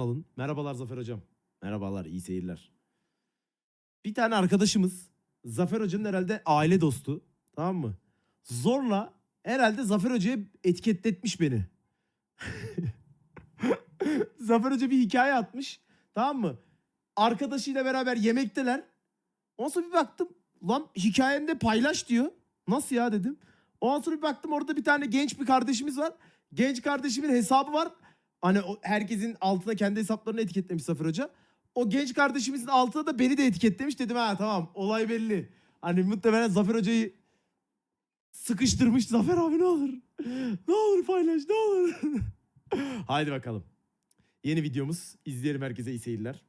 alın. Merhabalar Zafer Hocam. Merhabalar, iyi seyirler. Bir tane arkadaşımız Zafer Hoca'nın herhalde aile dostu. Tamam mı? Zorla herhalde Zafer Hoca'ya etiketletmiş beni. Zafer Hoca bir hikaye atmış. Tamam mı? Arkadaşıyla beraber yemekteler. Ondan sonra bir baktım. Lan hikayende paylaş diyor. Nasıl ya dedim. Ondan sonra bir baktım orada bir tane genç bir kardeşimiz var. Genç kardeşimin hesabı var. Hani herkesin altına kendi hesaplarını etiketlemiş Zafer Hoca. O genç kardeşimizin altına da beni de etiketlemiş. Dedim ha tamam olay belli. Hani muhtemelen Zafer Hoca'yı sıkıştırmış. Zafer abi ne olur. Ne olur paylaş ne olur. Haydi bakalım. Yeni videomuz. İzleyelim herkese iyi seyirler.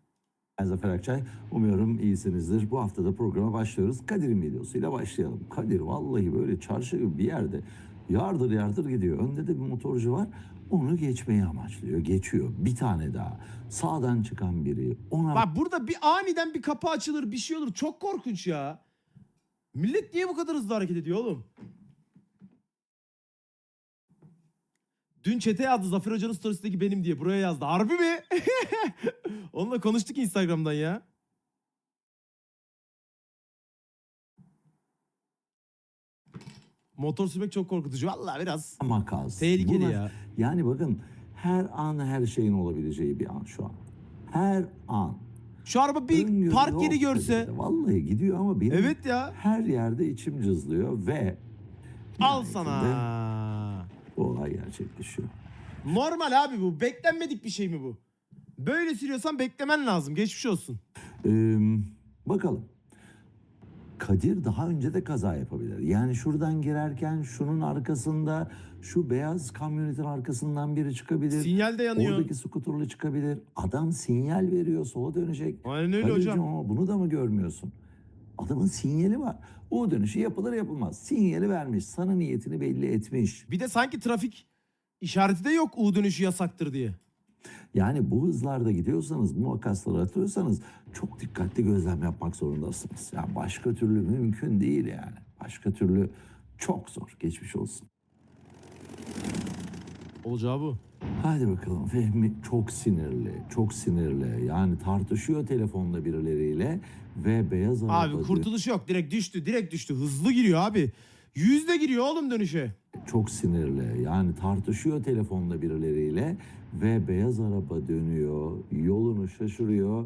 Ben Zafer Akçay. Umuyorum iyisinizdir. Bu hafta da programa başlıyoruz. Kadir'in videosuyla başlayalım. Kadir vallahi böyle çarşı gibi bir yerde yardır yardır gidiyor. Önde de bir motorcu var. Onu geçmeyi amaçlıyor. Geçiyor. Bir tane daha. Sağdan çıkan biri. Ona Bak burada bir aniden bir kapı açılır bir şey olur. Çok korkunç ya. Millet niye bu kadar hızlı hareket ediyor oğlum? Dün çete yazdı Zafer Hoca'nın storiesindeki benim diye. Buraya yazdı. Harbi mi? Onunla konuştuk Instagram'dan ya. Motor sürmek çok korkutucu. Vallahi biraz makas. tehlikeli Bunlar- ya. Yani bakın her an her şeyin olabileceği bir an şu an. Her an. Şu araba bir Ön park yok yeri görse. Kadir'de. Vallahi gidiyor ama benim Evet ya. her yerde içim cızlıyor ve Al nihayetinde sana. Bu olay gerçekleşiyor. Normal abi bu. Beklenmedik bir şey mi bu? Böyle sürüyorsan beklemen lazım. Geçmiş olsun. Ee, bakalım. Kadir daha önce de kaza yapabilir. Yani şuradan girerken şunun arkasında şu beyaz kamyonetin arkasından biri çıkabilir. Sinyal de yanıyor. Oradaki skuterlı çıkabilir. Adam sinyal veriyor sola dönecek. Aynen öyle Kadir'cim hocam. ama bunu da mı görmüyorsun? Adamın sinyali var. O dönüşü yapılır yapılmaz. Sinyali vermiş. Sana niyetini belli etmiş. Bir de sanki trafik işareti de yok U dönüşü yasaktır diye. Yani bu hızlarda gidiyorsanız, bu makasları atıyorsanız çok dikkatli gözlem yapmak zorundasınız. Yani başka türlü mümkün değil yani. Başka türlü çok zor. Geçmiş olsun. Olacağı bu. Hadi bakalım Fehmi çok sinirli, çok sinirli. Yani tartışıyor telefonda birileriyle ve beyaz araba Abi kurtuluş yok. Direkt düştü. Direkt düştü. Hızlı giriyor abi. Yüzde giriyor oğlum dönüşe. çok sinirli. Yani tartışıyor telefonda birileriyle ve beyaz araba dönüyor, yolunu şaşırıyor.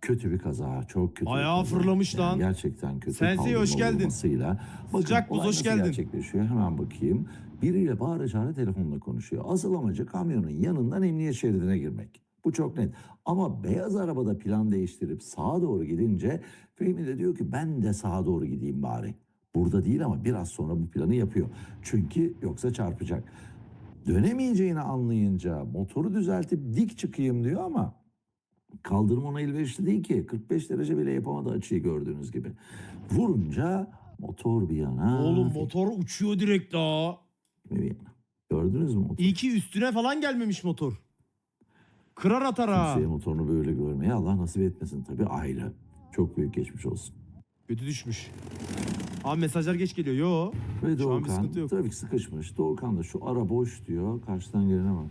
Kötü bir kaza, çok kötü. bir Ayağı kaza. fırlamış lan. Gerçekten kötü. Sensei, hoş Kaldırma geldin. olmasıyla. Bakın, Sıcak buz, olay hoş nasıl geldin. gerçekleşiyor hemen bakayım. Biriyle bağıra çağıra telefonla konuşuyor. Asıl amacı kamyonun yanından emniyet şeridine girmek. Bu çok net. Ama beyaz arabada plan değiştirip sağa doğru gidince Fehmi de diyor ki ben de sağa doğru gideyim bari. Burada değil ama biraz sonra bu planı yapıyor. Çünkü yoksa çarpacak. Dönemeyeceğini anlayınca motoru düzeltip dik çıkayım diyor ama kaldırım ona elverişli değil ki. 45 derece bile yapamadı açıyı gördüğünüz gibi. Vurunca motor bir yana. Oğlum motor uçuyor direkt daha. Bir yana. Gördünüz mü motoru? İyi ki üstüne falan gelmemiş motor. Kırar atar ha. Kimseye motorunu böyle görmeye Allah nasip etmesin tabii ayrı. Çok büyük geçmiş olsun. Kötü düşmüş. Abi mesajlar geç geliyor. Yo. Ve Şu an bir Doğukan sıkıntı yok. trafik sıkışmış. Doğukan da şu ara boş diyor. Karşıdan gelene bak.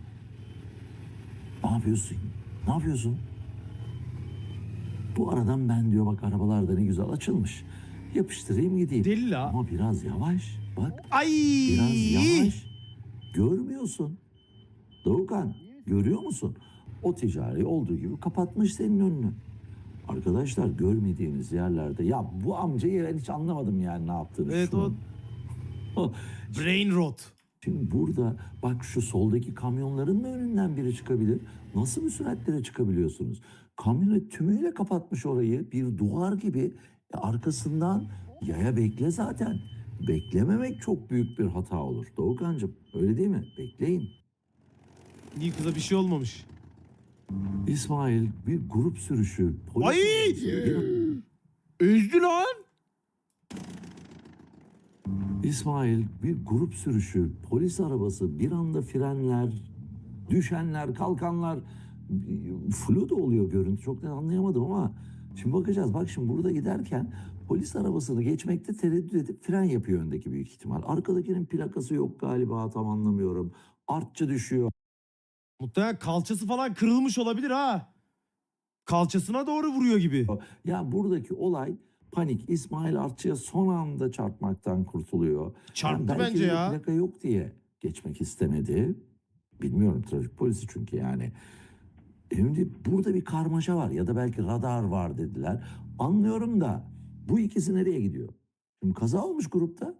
Ne yapıyorsun? Ne yapıyorsun? Bu aradan ben diyor bak arabalar da ne güzel açılmış. Yapıştırayım gideyim. Deli la. Ama biraz yavaş. Bak Ay. biraz yavaş. Görmüyorsun. Doğukan görüyor musun? O ticari olduğu gibi kapatmış senin önünü. Arkadaşlar görmediğiniz yerlerde ya bu amcayı ben hiç anlamadım yani ne yaptığını. Evet şu o brain rot. Şimdi burada bak şu soldaki kamyonların da önünden biri çıkabilir. Nasıl bir süratlere çıkabiliyorsunuz? Kamyonet tümüyle kapatmış orayı bir duvar gibi. E, arkasından yaya bekle zaten. Beklememek çok büyük bir hata olur. Doğukancığım öyle değil mi? Bekleyin. İyi kıza bir şey olmamış. İsmail bir grup sürüşü. polis Ay! Özdü lan. İsmail bir grup sürüşü, polis arabası bir anda frenler, düşenler, kalkanlar flu da oluyor görüntü. Çok net anlayamadım ama şimdi bakacağız. Bak şimdi burada giderken polis arabasını geçmekte tereddüt edip fren yapıyor öndeki büyük ihtimal. Arkadakinin plakası yok galiba tam anlamıyorum. Artçı düşüyor. Muhtemelen kalçası falan kırılmış olabilir ha. Kalçasına doğru vuruyor gibi. Ya buradaki olay panik. İsmail Artçı'ya son anda çarpmaktan kurtuluyor. Çarptı Yani bence ya. Plaka yok diye geçmek istemedi. Bilmiyorum trafik polisi çünkü yani. Şimdi burada bir karmaşa var ya da belki radar var dediler. Anlıyorum da bu ikisi nereye gidiyor? Şimdi kaza olmuş grupta.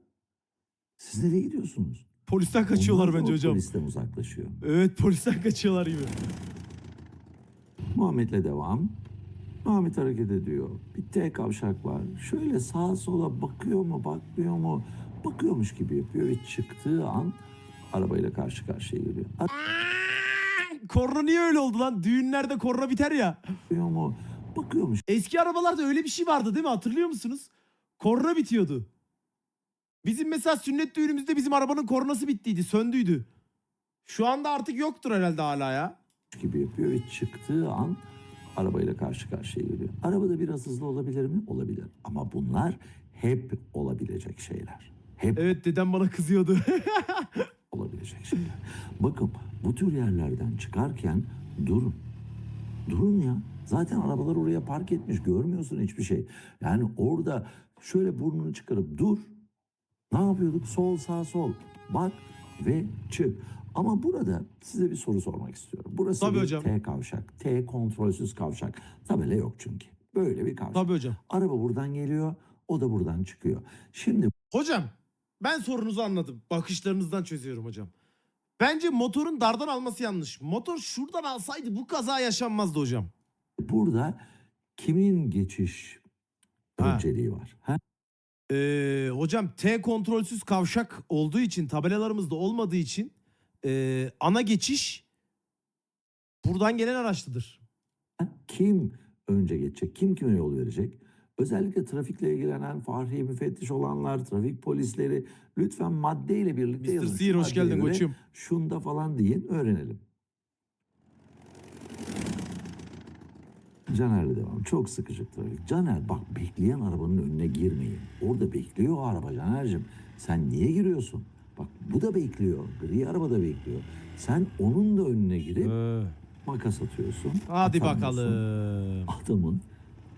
Siz nereye gidiyorsunuz? Polisten kaçıyorlar Onlar da bence o hocam. Polisten uzaklaşıyor. Evet polisten kaçıyorlar gibi. Muhammed'le devam. Muhammed hareket ediyor. Bir T kavşak var. Şöyle sağa sola bakıyor mu bakmıyor mu? Bakıyormuş gibi yapıyor ve çıktığı an arabayla karşı karşıya geliyor. Korna niye öyle oldu lan? Düğünlerde korna biter ya. Bakıyor mu? Bakıyormuş Eski arabalarda öyle bir şey vardı değil mi? Hatırlıyor musunuz? Korna bitiyordu. Bizim mesela sünnet düğünümüzde bizim arabanın kornası bittiydi. Söndüydü. Şu anda artık yoktur herhalde hala ya. gibi yapıyor ve çıktığı an arabayla karşı karşıya geliyor. Arabada biraz hızlı olabilir mi? Olabilir. Ama bunlar hep olabilecek şeyler. Hep Evet dedem bana kızıyordu. olabilecek şeyler. Bakın bu tür yerlerden çıkarken durun. Durun ya. Zaten arabalar oraya park etmiş. Görmüyorsun hiçbir şey. Yani orada şöyle burnunu çıkarıp dur. Ne yapıyorduk? Sol sağ sol. Bak ve çık. Ama burada size bir soru sormak istiyorum. Burası Tabii bir hocam. T kavşak. T kontrolsüz kavşak. Tabela yok çünkü. Böyle bir kavşak. Tabii hocam. Araba buradan geliyor. O da buradan çıkıyor. Şimdi Hocam ben sorunuzu anladım. Bakışlarınızdan çözüyorum hocam. Bence motorun dardan alması yanlış. Motor şuradan alsaydı bu kaza yaşanmazdı hocam. Burada kimin geçiş Ha. önceliği var? Ha? Ee, hocam T kontrolsüz kavşak olduğu için tabelalarımızda olmadığı için ee, ana geçiş buradan gelen araçlıdır. Kim önce geçecek? Kim kime yol verecek? Özellikle trafikle ilgilenen fahri müfettiş olanlar, trafik polisleri lütfen maddeyle birlikte Mr. yazın. Sear hoş geldin koçum. Şunda falan deyin öğrenelim. Caner'le devam. Çok sıkıcı trafik. Caner bak bekleyen arabanın önüne girmeyin. Orada bekliyor o araba Caner'cim. Sen niye giriyorsun? Bak bu da bekliyor. Gri araba da bekliyor. Sen onun da önüne girip Ee, makas atıyorsun. hadi atamıyorsun. bakalım. Adamın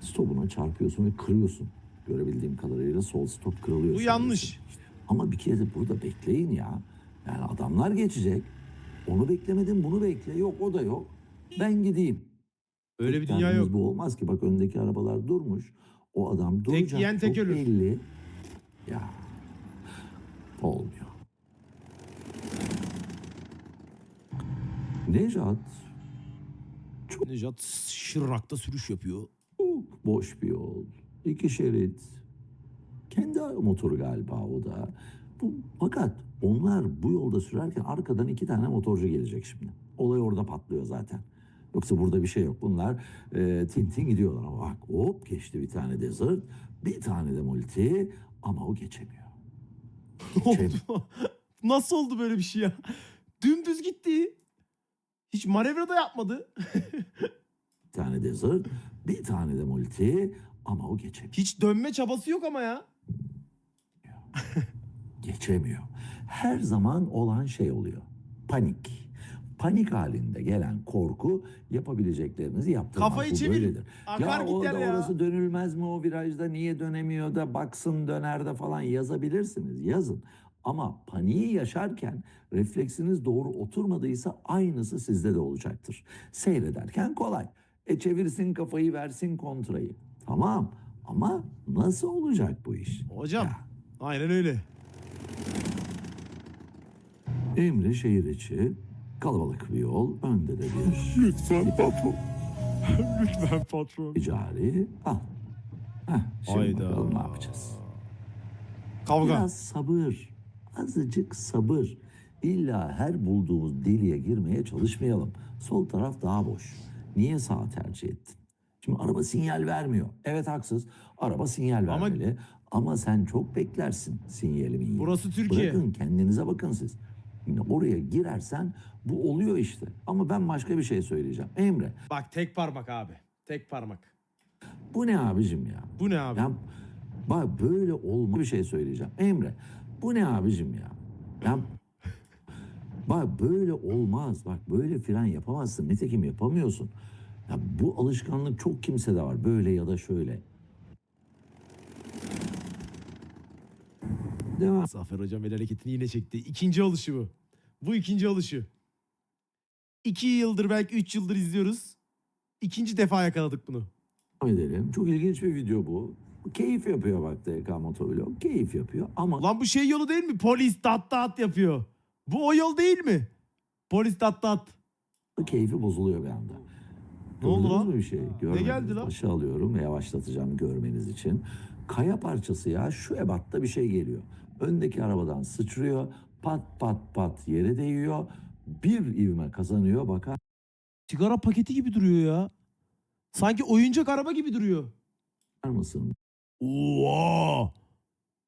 stopuna çarpıyorsun ve kırıyorsun. Görebildiğim kadarıyla sol stop kırılıyor. Bu yanlış. Ama bir kere de burada bekleyin ya. Yani adamlar geçecek. Onu beklemedim bunu bekle. Yok o da yok. Ben gideyim. Öyle bir Tek dünya yok. Bu olmaz ki. Bak öndeki arabalar durmuş. O adam duracak. yiyen tek çok ölür. belli. Ya. Olmuyor. Nejat Nejat Şırrak'ta sürüş yapıyor. Çok boş bir yol. İki şerit. Kendi motoru galiba o da. Bu, fakat onlar bu yolda sürerken arkadan iki tane motorcu gelecek şimdi. Olay orada patlıyor zaten. Yoksa burada bir şey yok. Bunlar e, tin tin gidiyorlar ama bak hop geçti bir tane desert, bir tane de multi ama o geçemiyor. Geçemiyor. Nasıl oldu böyle bir şey ya? Dümdüz gitti. Hiç manevra da yapmadı. bir tane desert, bir tane de multi ama o geçemiyor. Hiç dönme çabası yok ama ya. geçemiyor. Her zaman olan şey oluyor. Panik. Panik halinde gelen korku yapabileceklerinizi yaptırmaz. Kafayı Bu çevir. böyledir. Akar ya orada ya. orası dönülmez mi o virajda niye dönemiyor da baksın döner de falan yazabilirsiniz. Yazın. Ama paniği yaşarken refleksiniz doğru oturmadıysa aynısı sizde de olacaktır. Seyrederken kolay. E çevirsin kafayı versin kontrayı. Tamam ama nasıl olacak bu iş? Hocam. Ya. Aynen öyle. Emre şehir içi kalabalık bir yol önde de bir Lütfen patron. Lütfen patron. ticari al. Heh, şimdi Hayda. bakalım ne yapacağız. Kavga. Biraz sabır. Azıcık sabır. İlla her bulduğumuz deliğe girmeye çalışmayalım. Sol taraf daha boş. Niye sağ tercih ettin? Şimdi araba sinyal vermiyor. Evet haksız. Araba sinyal Ama- vermeli. Ama sen çok beklersin sinyalimi. Burası Türkiye. Bırakın kendinize bakın siz. Şimdi oraya girersen bu oluyor işte. Ama ben başka bir şey söyleyeceğim. Emre Bak tek parmak abi. Tek parmak. bu ne abicim ya? Bu ne abi? Ya bak böyle olma bir şey söyleyeceğim. Emre bu ne abicim ya? Ya Bak böyle olmaz. Bak böyle fren yapamazsın. Nitekim yapamıyorsun. Ya bu alışkanlık çok kimsede var. Böyle ya da şöyle. Devam Zafer hocam el hareketini yine çekti. İkinci oluşu bu. Bu ikinci oluşu. İki yıldır belki üç yıldır izliyoruz. İkinci defa yakaladık bunu. edelim. Çok ilginç bir video bu. Keyif yapıyor bak DK Motovlog. Keyif yapıyor ama Ulan bu şey yolu değil mi? Polis dat dat yapıyor. Bu o yol değil mi? Polis dat dat. keyfi bozuluyor bir anda. Ne oldu lan? bir şey? Görmediniz. geldi lan? Başa alıyorum yavaşlatacağım görmeniz için. Kaya parçası ya şu ebatta bir şey geliyor. Öndeki arabadan sıçrıyor. Pat pat pat yere değiyor. Bir ivme kazanıyor. Bakar Sigara paketi gibi duruyor ya. Sanki oyuncak araba gibi duruyor. mısın? Oo!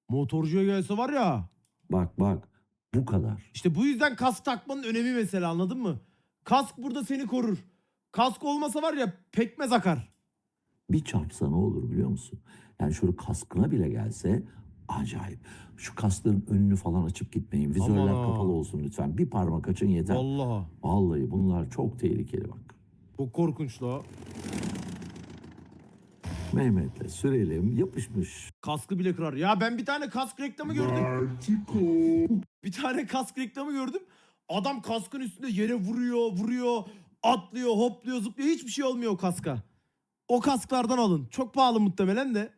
Motorcuya gelse var ya. Bak bak bu kadar. İşte bu yüzden kask takmanın önemi mesela anladın mı? Kask burada seni korur. Kask olmasa var ya pekmez akar. Bir çarpsa ne olur biliyor musun? Yani şöyle kaskına bile gelse acayip. Şu kaskların önünü falan açıp gitmeyin. Vizörler Aman ha. kapalı olsun lütfen. Bir parmak açın yeter. Vallahi. Vallahi bunlar çok tehlikeli bak. Çok korkunç la. Mehmet'le sürelim yapışmış. Kaskı bile kırar. Ya ben bir tane kask reklamı gördüm. Bir tane kask reklamı gördüm. Adam kaskın üstünde yere vuruyor, vuruyor, atlıyor, hopluyor, zıplıyor. Hiçbir şey olmuyor o kaska. O kasklardan alın. Çok pahalı muhtemelen de.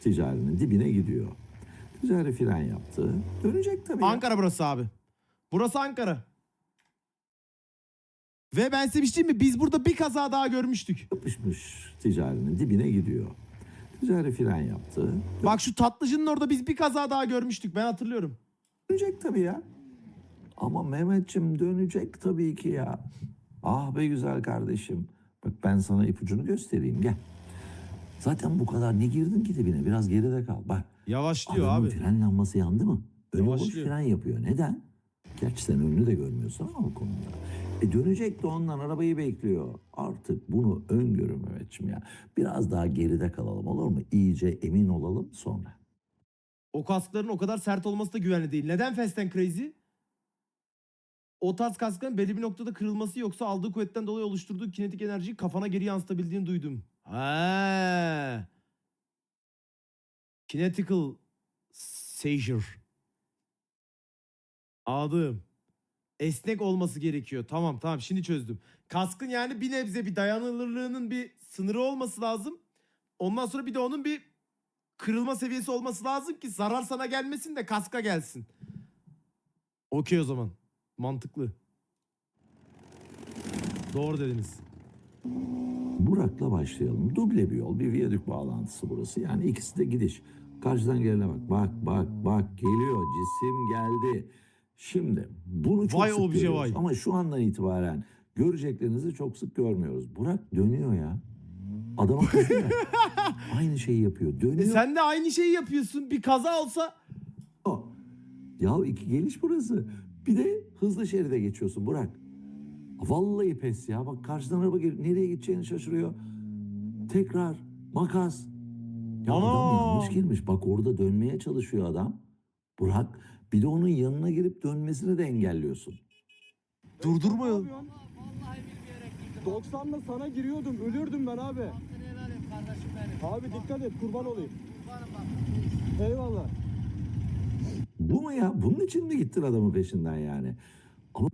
Ticarinin dibine gidiyor. Ticari fren yaptı. Dönecek tabii. ya. Ankara burası abi. Burası Ankara. Ve ben size bir şey diyeyim mi? Biz burada bir kaza daha görmüştük. Yapışmış ticarinin dibine gidiyor. Ticari fren yaptı. Bak şu tatlıcının orada biz bir kaza daha görmüştük. Ben hatırlıyorum. Dönecek tabii ya. Ama Mehmetçim dönecek tabii ki ya. Ah be güzel kardeşim. Bak ben sana ipucunu göstereyim gel. Zaten bu kadar ne girdin ki dibine? Biraz geride kal. Bak Yavaşlıyor adamın abi. fren lambası yandı mı? Önü boş Yavaşlıyor. fren yapıyor. Neden? Gerçi sen önünü de görmüyorsun ama bu konuda. E dönecek de ondan arabayı bekliyor. Artık bunu öngörün Mehmetçim ya. Biraz daha geride kalalım olur mu? İyice emin olalım sonra. O kaskların o kadar sert olması da güvenli değil. Neden Fast and Crazy? O tarz kaskların belli bir noktada kırılması yoksa aldığı kuvvetten dolayı oluşturduğu kinetik enerjiyi kafana geri yansıtabildiğini duydum. Ha. Kinetical seizure. Anladım. Esnek olması gerekiyor. Tamam tamam şimdi çözdüm. Kaskın yani bir nebze bir dayanıklılığının bir sınırı olması lazım. Ondan sonra bir de onun bir kırılma seviyesi olması lazım ki zarar sana gelmesin de kaska gelsin. Okey o zaman. Mantıklı. Doğru dediniz. Burak'la başlayalım. Duble bir yol, bir viyadük bağlantısı burası. Yani ikisi de gidiş. Karşıdan gelene bak. Bak, bak, bak. Geliyor. Cisim geldi. Şimdi bunu çok Vay sık obje görüyoruz. vay. Ama şu andan itibaren göreceklerinizi çok sık görmüyoruz. Burak dönüyor ya. Adama kızıyor. Aynı şeyi yapıyor. E Dönüyor. sen de aynı şeyi yapıyorsun. Bir kaza olsa Ya iki geliş burası. Bir de hızlı şeride geçiyorsun Burak. Vallahi pes ya. Bak karşıdan araba geliyor. Nereye gideceğini şaşırıyor. Tekrar makas. Ya adam Ana! yanlış girmiş. Bak orada dönmeye çalışıyor adam. Burak bir de onun yanına girip dönmesini de engelliyorsun. durdurma ya. 90'la sana giriyordum. Ölürdüm ben abi. Abi dikkat et kurban olayım. Eyvallah. Bu mu ya? Bunun için mi gittin adamın peşinden yani?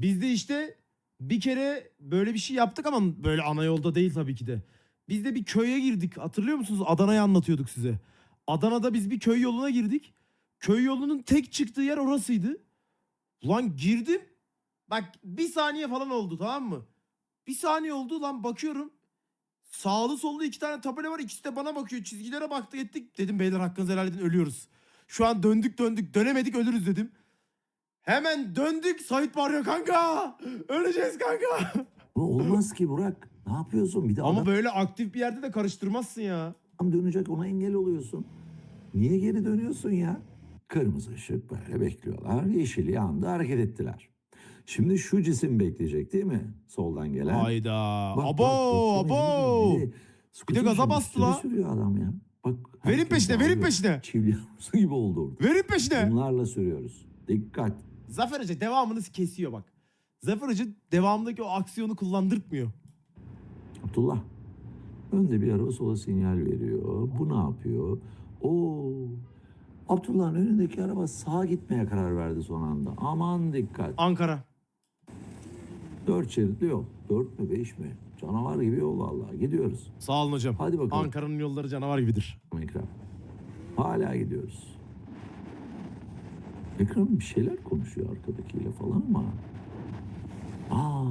Biz de işte bir kere böyle bir şey yaptık ama böyle ana yolda değil tabii ki de. Biz de bir köye girdik. Hatırlıyor musunuz? Adana'yı anlatıyorduk size. Adana'da biz bir köy yoluna girdik. Köy yolunun tek çıktığı yer orasıydı. Ulan girdim. Bak bir saniye falan oldu tamam mı? Bir saniye oldu lan bakıyorum. Sağlı sollu iki tane tabela var. İkisi de bana bakıyor. Çizgilere baktık ettik. Dedim beyler hakkınızı helal edin ölüyoruz. Şu an döndük döndük. Dönemedik ölürüz dedim. Hemen döndük. Sait bağırıyor kanka. Öleceğiz kanka. Bu olmaz ki Burak. Ne yapıyorsun? Bir de Ama adam böyle aktif bir yerde de karıştırmazsın ya. dönecek ona engel oluyorsun. Niye geri dönüyorsun ya? Kırmızı ışık böyle bekliyorlar. Yeşil yandı hareket ettiler. Şimdi şu cisim bekleyecek değil mi? Soldan gelen. Hayda. Abo bak, bekleme, abo. Bir de, gaza bastı üstüne la. sürüyor adam ya. Bak, Verin herkes peşine verin bağırıyor. peşine. Çivli yavrusu gibi oldu orada. Verin peşine. Bunlarla sürüyoruz. Dikkat. Zafer Hoca devamını kesiyor bak. Zafer Hoca devamındaki o aksiyonu kullandırtmıyor. Abdullah. Önde bir araba sola sinyal veriyor. Bu ne yapıyor? Oo. Abdullah'ın önündeki araba sağa gitmeye karar verdi son anda. Aman dikkat. Ankara. Dört şeritli yol. Dört mü beş mi? Canavar gibi yol vallahi. Gidiyoruz. Sağ olun hocam. Hadi bakalım. Ankara'nın yolları canavar gibidir. Ekrem. Hala gidiyoruz. Ekrem bir şeyler konuşuyor arkadakiyle falan ama. Aa,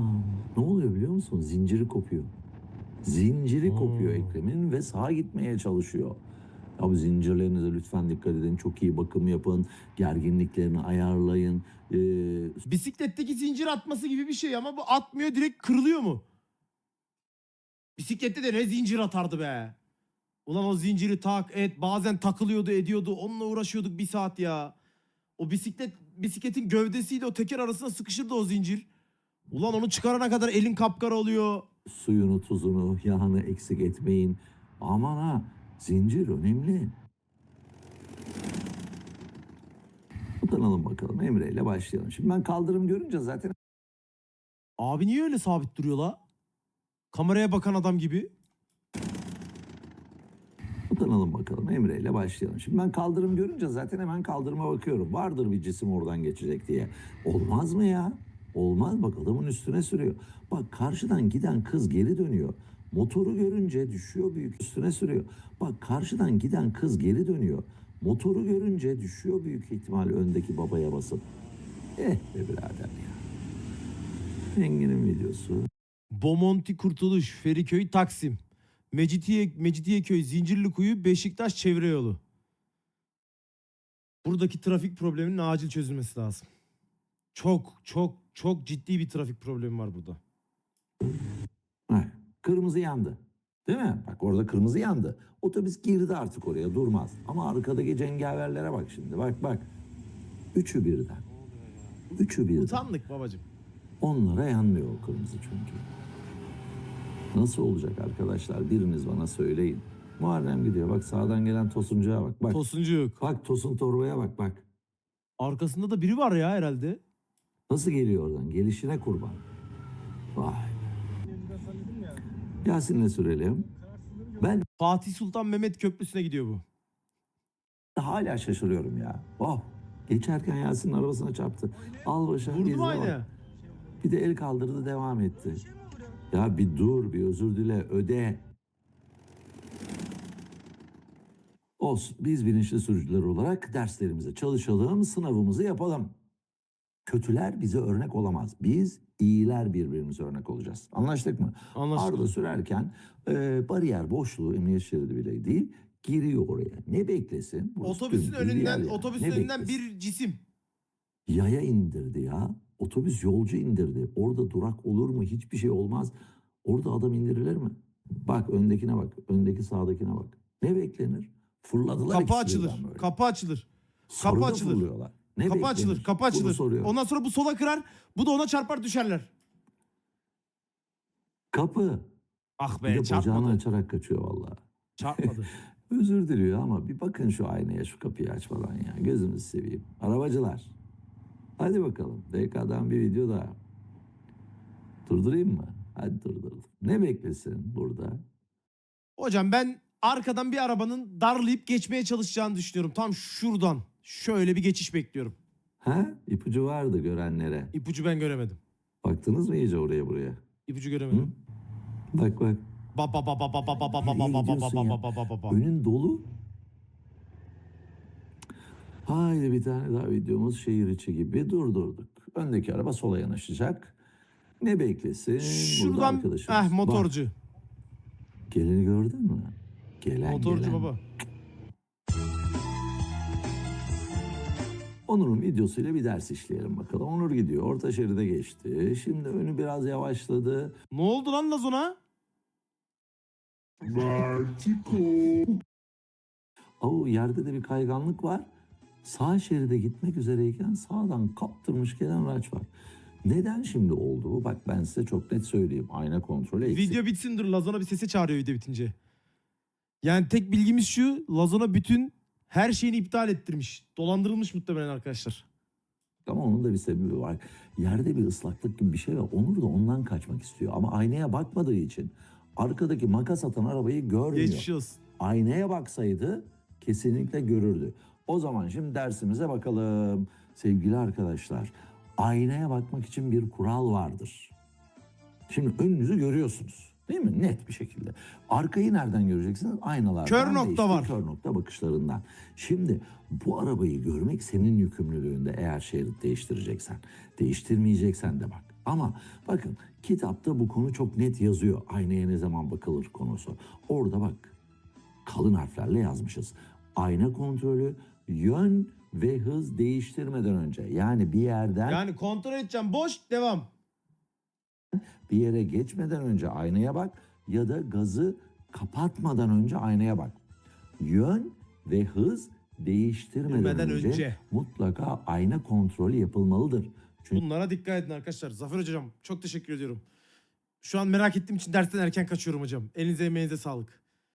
ne oluyor biliyor musun? Zinciri kopuyor. Zinciri Oo. kopuyor Ekrem'in ve sağa gitmeye çalışıyor. Ya bu zincirlerinize lütfen dikkat edin. Çok iyi bakım yapın. Gerginliklerini ayarlayın. Ee, Bisikletteki zincir atması gibi bir şey ama bu atmıyor direkt kırılıyor mu? Bisiklette de ne zincir atardı be. Ulan o zinciri tak et bazen takılıyordu ediyordu onunla uğraşıyorduk bir saat ya. O bisiklet bisikletin gövdesiyle o teker arasına sıkışırdı o zincir. Ulan onu çıkarana kadar elin kapkara oluyor. suyunu, tuzunu, yağını eksik etmeyin. Aman ha, zincir önemli. Utanalım bakalım Emre ile başlayalım. Şimdi ben kaldırım görünce zaten Abi niye öyle sabit duruyor la? Kameraya bakan adam gibi. Utanalım bakalım Emre ile başlayalım. Şimdi ben kaldırım görünce zaten hemen kaldırıma bakıyorum. Vardır bir cisim oradan geçecek diye. Olmaz mı ya? Olmaz bak adamın üstüne sürüyor. Bak karşıdan giden kız geri dönüyor. Motoru görünce düşüyor büyük üstüne sürüyor. Bak karşıdan giden kız geri dönüyor. Motoru görünce düşüyor büyük ihtimal öndeki babaya basıp. Eh be birader ya. Engin'in videosu. Bomonti Kurtuluş, Feriköy Taksim. Mecidiye, Mecidiyeköy, Zincirlikuyu, Beşiktaş çevre yolu. Buradaki trafik probleminin acil çözülmesi lazım. Çok çok çok ciddi bir trafik problemi var burada. Kırmızı yandı. Değil mi? Bak orada kırmızı yandı. Otobüs girdi artık oraya durmaz. Ama arkadaki cengaverlere bak şimdi. Bak bak. Üçü birden. Üçü birden. Utandık babacım. Onlara yanmıyor o kırmızı çünkü. Nasıl olacak arkadaşlar? Biriniz bana söyleyin. Muharrem gidiyor. Bak sağdan gelen tosuncuya bak. Bak. Tosuncu yok. Bak tosun torbaya bak bak. Arkasında da biri var ya herhalde. Nasıl geliyor oradan? Gelişine kurban. Vay. Yasin'le sürelim. Ben Fatih Sultan Mehmet Köprüsü'ne gidiyor bu. hala şaşırıyorum ya. Oh. Geçerken Yasin'in arabasına çarptı. Al başa. Vurdu mu aynı? Bir de el kaldırdı devam etti. Ya bir dur bir özür dile öde. Olsun biz bilinçli sürücüler olarak derslerimize çalışalım sınavımızı yapalım. Kötüler bize örnek olamaz. Biz iyiler birbirimize örnek olacağız. Anlaştık mı? Anlaştık. Arda sürerken e, bariyer boşluğu emniyet şeridi bile değil giriyor oraya. Ne beklesin? Otobüsün önünden otobüsün önünden beklesin? bir cisim. Yaya indirdi ya. Otobüs yolcu indirdi. Orada durak olur mu? Hiçbir şey olmaz. Orada adam indirilir mi? Bak öndekine bak. Öndeki sağdakine bak. Ne beklenir? Fırladılar Kapı açılır. böyle. Kapı açılır. Sarıda kapı açılır. fırlıyorlar. Ne kapı beklenir? açılır. Kapı açılır. Ondan sonra bu sola kırar. Bu da ona çarpar düşerler. Kapı. Ah Bir be de bacağını çarpmadı. açarak kaçıyor vallahi. Çarpmadı. Özür diliyor ama bir bakın şu aynaya şu kapıyı açmadan ya. Gözünüzü seveyim. Arabacılar. Hadi bakalım. DK'dan bir video daha. Durdurayım mı? Hadi durdurdum. Ne beklesin burada? Hocam ben arkadan bir arabanın darlayıp geçmeye çalışacağını düşünüyorum. Tam şuradan. Şöyle bir geçiş bekliyorum. Ha? İpucu vardı görenlere. İpucu ben göremedim. Baktınız mı iyice oraya buraya? İpucu Hı? göremedim. Bak bak. Ba ba ba ba ba ba ba ba ba ba ba ba ya? ba ba ba ba ba. Önün dolu. Haydi bir tane daha videomuz şehir içi gibi durdurduk. Öndeki araba sola yanaşacak. Ne beklesin? Burada Şuradan arkadaşımız. eh motorcu. Bak, geleni gördün mü? Gelen motorcu gelen. baba. Onur'un videosuyla bir ders işleyelim bakalım. Onur gidiyor. Orta şeride geçti. Şimdi önü biraz yavaşladı. Ne oldu lan Lazona? Oo yerde de bir kayganlık var. Sağ şeride gitmek üzereyken sağdan kaptırmış gelen araç var. Neden şimdi oldu bu? Bak ben size çok net söyleyeyim. Ayna kontrolü eksik. Video bitsin dur Lazona bir sese çağırıyor video bitince. Yani tek bilgimiz şu Lazona bütün her şeyini iptal ettirmiş. Dolandırılmış muhtemelen arkadaşlar. Ama onun da bir sebebi var. Yerde bir ıslaklık gibi bir şey var. Onur da ondan kaçmak istiyor. Ama aynaya bakmadığı için arkadaki makas atan arabayı görmüyor. Geçmiş olsun. Aynaya baksaydı kesinlikle görürdü. O zaman şimdi dersimize bakalım. Sevgili arkadaşlar, aynaya bakmak için bir kural vardır. Şimdi önünüzü görüyorsunuz. Değil mi? Net bir şekilde. Arkayı nereden göreceksiniz? Aynalardan. Kör nokta işte var. Kör nokta bakışlarından. Şimdi bu arabayı görmek senin yükümlülüğünde eğer şerit değiştireceksen. Değiştirmeyeceksen de bak. Ama bakın kitapta bu konu çok net yazıyor. Aynaya ne zaman bakılır konusu. Orada bak kalın harflerle yazmışız. Ayna kontrolü yön ve hız değiştirmeden önce yani bir yerden Yani kontrol edeceğim. Boş devam. bir yere geçmeden önce aynaya bak ya da gazı kapatmadan önce aynaya bak. Yön ve hız değiştirmeden Bilmeden önce, önce. mutlaka ayna kontrolü yapılmalıdır. Çünkü Bunlara dikkat edin arkadaşlar. Zafer hocam çok teşekkür ediyorum. Şu an merak ettiğim için dersten erken kaçıyorum hocam. Elinize emeğinize sağlık.